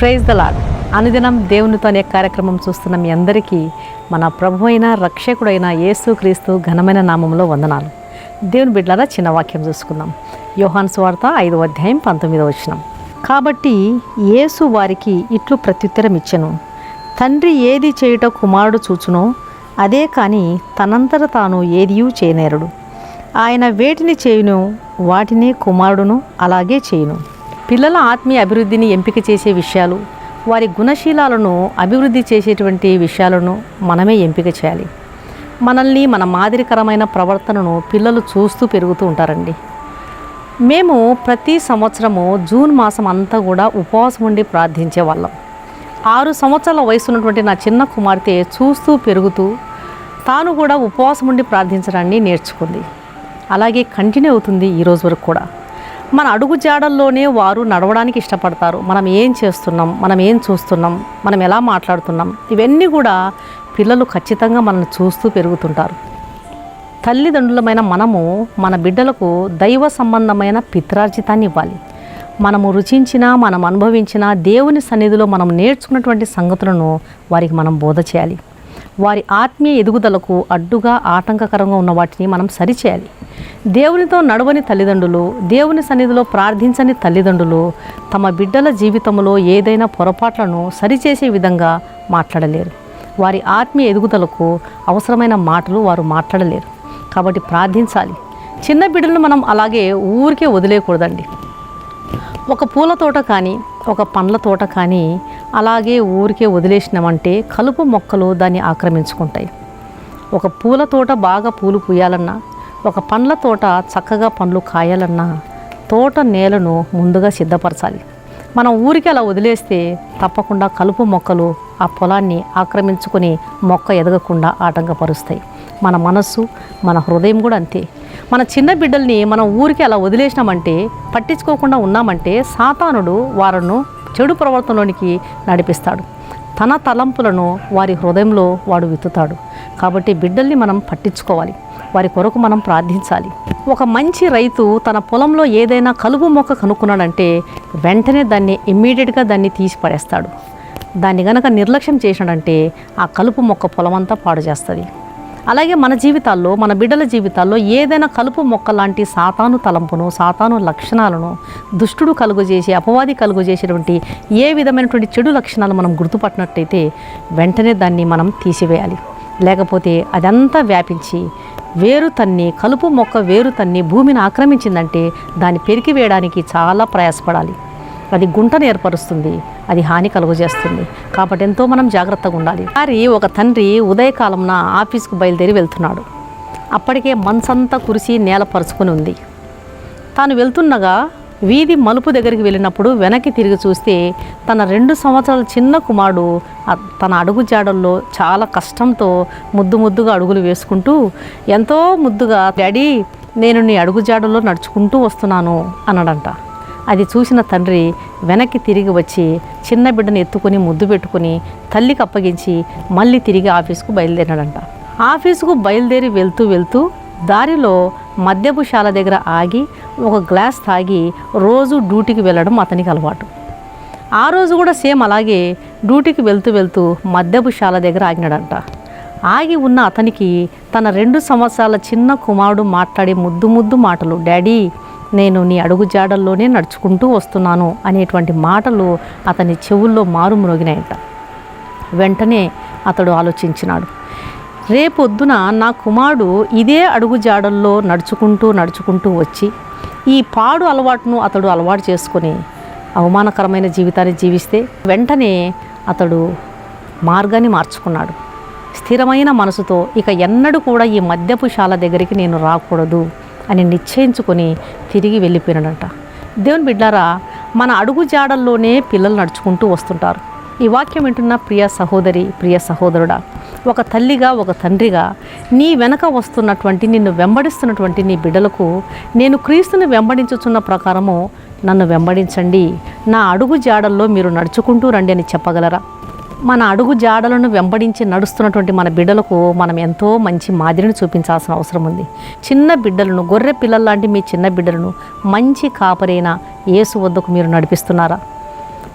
Praise the lord అనుదినం దేవునితో అనే కార్యక్రమం చూస్తున్న మీ అందరికీ మన ప్రభు అయిన రక్షకుడైన యేసుక్రీస్తు ఘనమైన నామంలో వందనాలు. దేవుని బిడ్డలారా చిన్న వాక్యం చూసుకుందాం. యోహాన్ స్వార్త ఐదవ అధ్యాయం పంతొమ్మిదో వచనం. కాబట్టి యేసు వారికి ఇట్లు ప్రత్యుత్తరం ఇచ్చెను. తండ్రి ఏది చేయుట కుమారుడు చూచునో అదే కానీ తనంతట తాను ఏదియూ చేయనేరడు. ఆయన వేటిని చేయును వాటిని కుమారుడును అలాగే చేయును. పిల్లల ఆత్మీయ అభివృద్ధిని ఎంపిక చేసే విషయాలు వారి గుణశీలాలను అభివృద్ధి చేసేటువంటి విషయాలను మనమే ఎంపిక చేయాలి. మనల్ని మన మాదిరికరమైన ప్రవర్తనను పిల్లలు చూస్తూ పెరుగుతూ ఉంటారండి. మేము ప్రతి సంవత్సరము జూన్ మాసం అంతా కూడా ఉపవాసం ఉండి ప్రార్థించే వాళ్ళం. ఆరు సంవత్సరాల వయసు ఉన్నటువంటి నా చిన్న కుమార్తె చూస్తూ పెరుగుతూ తాను కూడా ఉపవాసం ఉండి ప్రార్థించడాన్ని నేర్చుకుంది. అలాగే కంటిన్యూ అవుతుంది ఈరోజు వరకు కూడా. మన అడుగు జాడల్లోనే వారు నడవడానికి ఇష్టపడతారు. మనం ఏం చేస్తున్నాం? మనం ఏం చూస్తున్నాం? మనం ఎలా మాట్లాడుతున్నాం? ఇవన్నీ కూడా పిల్లలు ఖచ్చితంగా మనల్ని చూస్తూ పెరుగుతుంటారు. తల్లిదండ్రులమైన మనము మన బిడ్డలకు దైవ సంబంధమైన పిత్రార్జితాన్ని ఇవ్వాలి. మనము రుచించిన మనం అనుభవించిన దేవుని సన్నిధిలో మనం నేర్చుకున్నటువంటి సంగతులను వారికి మనం బోధ చేయాలి. వారి ఆత్మీయ ఎదుగుదలకు అడ్డుగా ఆటంకకరంగా ఉన్న వాటిని మనం సరిచేయాలి. దేవునితో నడవని తల్లిదండ్రులు దేవుని సన్నిధిలో ప్రార్థించని తల్లిదండ్రులు తమ బిడ్డల జీవితంలో ఏదైనా పొరపాట్లను సరిచేసే విధంగా మాట్లాడలేరు. వారి ఆత్మీయ ఎదుగుదలకు అవసరమైన మాటలు వారు మాట్లాడలేరు. కాబట్టి ప్రార్థించాలి. చిన్న బిడ్డలను మనం అలాగే ఊరికే వదిలేయకూడదండి. ఒక పూల తోట కానీ ఒక పండ్ల తోట కానీ అలాగే ఊరికే వదిలేసినామంటే కలుపు మొక్కలు దాన్ని ఆక్రమించుకుంటాయి. ఒక పూల తోట బాగా పూలు పూయాలన్నా ఒక పండ్ల తోట చక్కగా పండ్లు కాయాలన్నా తోట నేలను ముందుగా సిద్ధపరచాలి. మనం ఊరికి అలా వదిలేస్తే తప్పకుండా కలుపు మొక్కలు ఆ పొలాన్ని ఆక్రమించుకొని మొక్క ఎదగకుండా ఆటంకపరుస్తాయి మన మనస్సు మన హృదయం కూడా అంతే. మన చిన్న బిడ్డల్ని మనం ఊరికి అలా వదిలేసినామంటే పట్టించుకోకుండా ఉన్నామంటే సాతానుడు వారును చెడు ప్రవర్తనలోనికి నడిపిస్తాడు. తన తలంపులను వారి హృదయంలో వాడు విత్తుతాడు. కాబట్టి బిడ్డల్ని మనం పట్టించుకోవాలి. వారి కొరకు మనం ప్రార్థించాలి. ఒక మంచి రైతు తన పొలంలో ఏదైనా కలుపు మొక్క కనుక్కున్నాడంటే వెంటనే దాన్ని ఇమ్మీడియట్గా దాన్ని తీసి పడేస్తాడు. దాన్ని గనక నిర్లక్ష్యం చేసినాడంటే ఆ కలుపు మొక్క పొలమంతా పాడు చేస్తుంది. అలాగే మన జీవితాల్లో మన బిడ్డల జీవితాల్లో ఏదైనా కలుపు మొక్క లాంటి సాతాను తలంపును సాతాను లక్షణాలను దుష్టుడు కలుగజేసి అపవాది కలుగజేసేటువంటి ఏ విధమైనటువంటి చెడు లక్షణాలు మనం గుర్తుపట్టినట్టయితే వెంటనే దాన్ని మనం తీసివేయాలి. లేకపోతే అదంతా వ్యాపించి వేరు తన్ని కలుపు మొక్క వేరు తన్ని భూమిని ఆక్రమించిందంటే దాన్ని పెరికి వేయడానికి చాలా ప్రయాసపడాలి. అది గుంటను ఏర్పరుస్తుంది అది హాని కలుగజేస్తుంది. కాబట్టి ఎంతో మనం జాగ్రత్తగా ఉండాలి. మరి ఒక తండ్రి ఉదయకాలంన ఆఫీస్కు బయలుదేరి వెళ్తున్నాడు. అప్పటికే మనసంతా కురిసి నేల పరుచుకుని ఉంది. తాను వెళ్తుండగా వీధి మలుపు దగ్గరికి వెళ్ళినప్పుడు వెనక్కి తిరిగి చూస్తే తన రెండు సంవత్సరాల చిన్న కుమారుడు తన అడుగు జాడల్లో చాలా కష్టంతో ముద్దు ముద్దుగా అడుగులు వేసుకుంటూ ఎంతో ముద్దుగా డాడీ నేను నీ అడుగు జాడల్లో నడుచుకుంటూ వస్తున్నాను అన్నాడంట. అది చూసిన తండ్రి వెనక్కి తిరిగి వచ్చి చిన్న బిడ్డను ఎత్తుకొని ముద్దు పెట్టుకొని తల్లికి అప్పగించి మళ్ళీ తిరిగి ఆఫీస్కు బయలుదేరినాడంట ఆఫీసుకు బయలుదేరి వెళ్తూ వెళ్తూ దారిలో మద్యపు శాల దగ్గర ఆగి ఒక గ్లాస్ తాగి రోజు డ్యూటీకి వెళ్ళడం అతనికి అలవాటు. ఆ రోజు కూడా సేమ్ అలాగే డ్యూటీకి వెళ్తూ వెళ్తూ మద్యపు శాల దగ్గర ఆగినాడంట. ఆగి ఉన్న అతనికి తన రెండు సంవత్సరాల చిన్న కుమారుడు మాట్లాడే ముద్దు ముద్దు మాటలు డాడీ నేను నీ అడుగు జాడల్లోనే నడుచుకుంటూ వస్తున్నాను అనేటువంటి మాటలు అతని చెవుల్లో మారు మ్రోగినాయట. వెంటనే అతడు ఆలోచించినాడు. రేపొద్దున నా కుమారుడు ఇదే అడుగు జాడల్లో నడుచుకుంటూ నడుచుకుంటూ వచ్చి ఈ పాడు అలవాటును అతడు అలవాటు చేసుకొని అవమానకరమైన జీవితాన్ని జీవిస్తే వెంటనే అతడు మార్గాన్ని మార్చుకున్నాడు. స్థిరమైన మనసుతో ఇక ఎన్నడూ కూడా ఈ మద్యపు శాల దగ్గరికి నేను రాకూడదు. అని నిశ్చయించుకొని తిరిగి వెళ్ళిపోయినాడంట. దేవుని బిడ్డారా మన అడుగు జాడల్లోనే పిల్లలు నడుచుకుంటూ వస్తుంటారు. ఈ వాక్యం వింటున్న ప్రియ సహోదరి ప్రియ సహోదరుడా ఒక తల్లిగా ఒక తండ్రిగా నీ వెనక వస్తున్నటువంటి నిన్ను వెంబడిస్తున్నటువంటి నీ బిడ్డలకు నేను క్రీస్తుని వెంబడించుచున్న ప్రకారము నన్ను వెంబడించండి. నా అడుగు జాడల్లో మీరు నడుచుకుంటూ రండి అని చెప్పగలరా? మన అడుగు జాడలను వెంబడించి నడుస్తున్నటువంటి మన బిడ్డలకు మనం ఎంతో మంచి మాదిరిని చూపించాల్సిన అవసరం ఉంది. చిన్న బిడ్డలను గొర్రె పిల్లల్లాంటి మీ చిన్న బిడ్డలను మంచి కాపరైన యేసు వద్దకు మీరు నడిపిస్తున్నారా?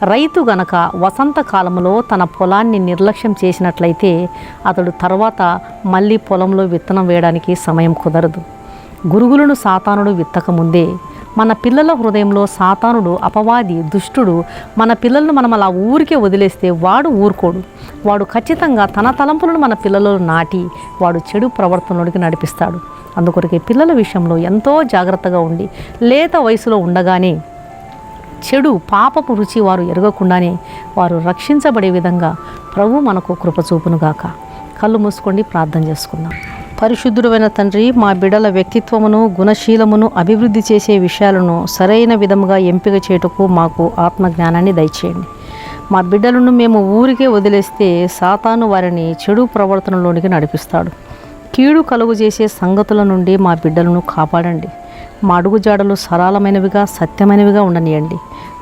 రైతు గనక వసంతకాలంలో తన పొలాన్ని నిర్లక్ష్యం చేసినట్లయితే అతడు తర్వాత మళ్ళీ పొలంలో విత్తనం వేయడానికి సమయం కుదరదు. గురుగులను సాతానుడు విత్తకముందే మన పిల్లల హృదయంలో సాతానుడు అపవాది దుష్టుడు మన పిల్లలను మనం అలా ఊరికే వదిలేస్తే వాడు ఊరుకోడు. వాడు ఖచ్చితంగా తన తలంపులను మన పిల్లలలో నాటి వాడు చెడు ప్రవర్తనలోకి నడిపిస్తాడు. అందుకొరకే పిల్లల విషయంలో ఎంతో జాగ్రత్తగా ఉండి లేత వయసులో ఉండగానే చెడు పాపపు రుచి వారు ఎరగకుండానే వారు రక్షించబడే విధంగా ప్రభు మనకు కృపచూపునుగాక కళ్ళు మూసుకోండి ప్రార్థన చేసుకుందాం. పరిశుద్ధుడైన తండ్రి మా బిడ్డల వ్యక్తిత్వమును గుణశీలమును అభివృద్ధి చేసే విషయాలను సరైన విధముగా ఎంపిక చేయుటకు మాకు ఆత్మజ్ఞానాన్ని దయచేయండి. మా బిడ్డలను మేము ఊరికే వదిలేస్తే సాతాను వారిని చెడు ప్రవర్తనలోనికి నడిపిస్తాడు. కీడు కలుగు చేసే సంగతుల నుండి మా బిడ్డలను కాపాడండి. మా అడుగుజాడలు సరళమైనవిగా సత్యమైనవిగా ఉండనియండి.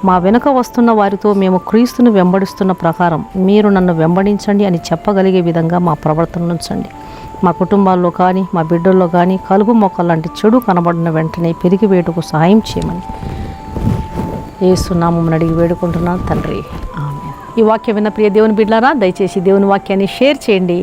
మా వెనుక వస్తున్న వారితో మేము క్రీస్తును వెంబడిస్తున్న ప్రకారం మీరు నన్ను వెంబడించండి అని చెప్పగలిగే విధంగా మా ప్రవర్తన ఉంచండి. మా కుటుంబాల్లో కానీ మా బిడ్డల్లో కానీ కలుగు మొక్క లాంటి చెడు కనబడిన వెంటనే పెరిగి వేటుకు సహాయం చేయమని ఏసునామం అడిగి వేడుకుంటున్నాను తండ్రి. ఈ వాక్యం విన్న ప్రియ దేవుని బిడ్డారా దయచేసి దేవుని వాక్యాన్ని షేర్ చేయండి.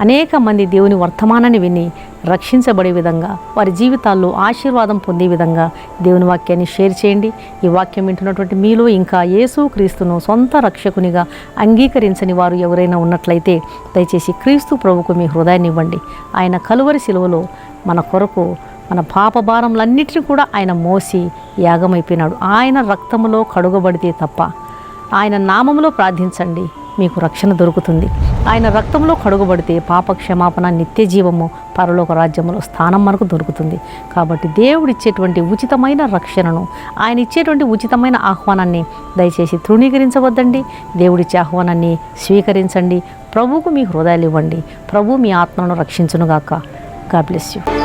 అనేక మంది దేవుని వర్తమానాన్ని విని రక్షించబడే విధంగా వారి జీవితాల్లో ఆశీర్వాదం పొందే విధంగా దేవుని వాక్యాన్ని షేర్ చేయండి. ఈ వాక్యం వింటున్నటువంటి మీలో ఇంకా యేసు క్రీస్తును సొంత రక్షకునిగా అంగీకరించని వారు ఎవరైనా ఉన్నట్లయితే దయచేసి క్రీస్తు ప్రభుకు మీ హృదయాన్ని ఇవ్వండి. ఆయన కలువరి శిలువలో మన కొరకు మన పాపభారములన్నిటిని కూడా ఆయన మోసి యాగమైపోయినాడు. ఆయన రక్తములో కడుగబడితే తప్ప ఆయన నామములో ప్రార్థించండి. మీకు రక్షణ దొరుకుతుంది. ఆయన రక్తంలో కడుగుబడితే పాప క్షమాపణ నిత్య జీవము పరలోక రాజ్యములో స్థానం మనకు దొరుకుతుంది. కాబట్టి దేవుడు ఇచ్చేటువంటి ఉచితమైన రక్షణను ఆయన ఇచ్చేటువంటి ఉచితమైన ఆహ్వానాన్ని దయచేసి తృణీకరించవద్దండి. దేవుడిచ్చే ఆహ్వానాన్ని స్వీకరించండి. ప్రభువుకు మీ హృదయాలు ఇవ్వండి. ప్రభు మీ ఆత్మను రక్షించునుగాక. God bless you